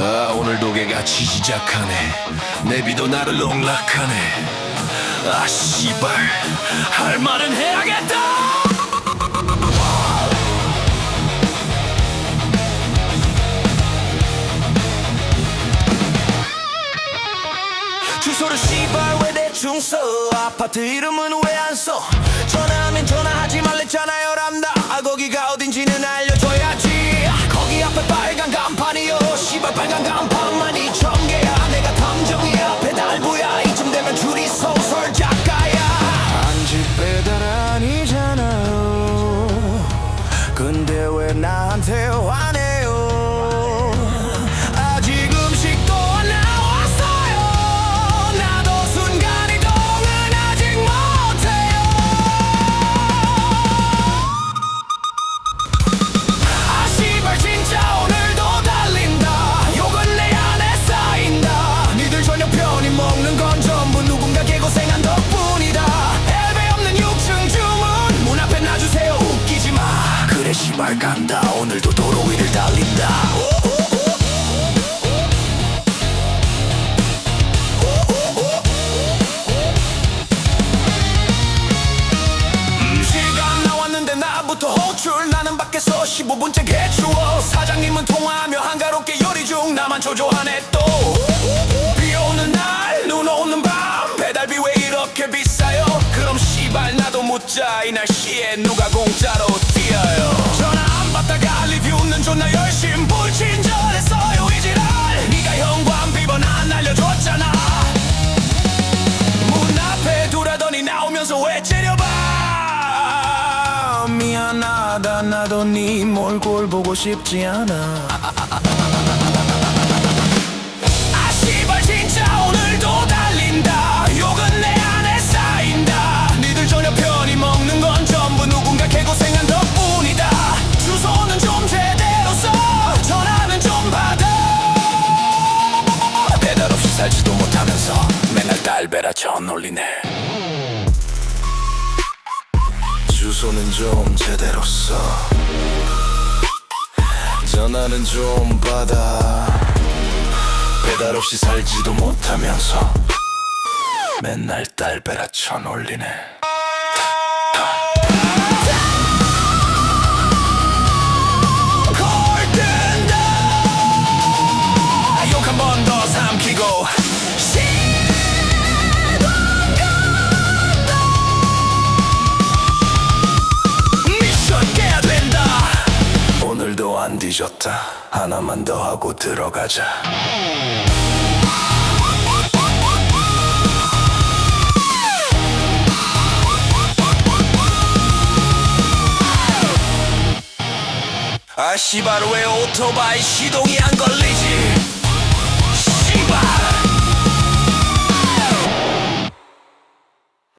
오늘도 개같이 시작하네. 내비도 나를 농락하네. 아 씨발. 할 말은 해야겠다! 주소를 씨발 왜 대충 써? 아파트 이름은 왜 안 써? 전화하면 전화하지 말랬잖아요 람다. 아 거기가 어딘지는 알려줘야지. 거기 앞에 빨간 왜나 오늘도 도로 위를 달린다. 시간 나왔는데 나부터 호출. 나는 밖에서 15분째 개추워 사장님은 통화하며 한가롭게 요리 중 나만 초조하네 또 비 오는 날 눈 오는 밤 배달비 왜 이렇게 비싸요? 그럼 씨발 나도 묻자. 이 날씨에 누가 공짜로 뛰어요 존나 열심 불친절했어요 이 지랄. 네가 현관 비번 안 알려줬잖아. 문 앞에 두라더니 나오면서 왜 째려봐. 미안하다 나도 네 몰골 보고 싶지 않아 아 전 올리네. 주소는 좀 제대로 써. 전화는 좀 받아. 배달 없이 살지도 못하면서 맨날 딸배라 천 올리네 안 뒤졌다. 하나만 더 하고 들어가자. 아 씨발 왜 오토바이 시동이 안 걸리지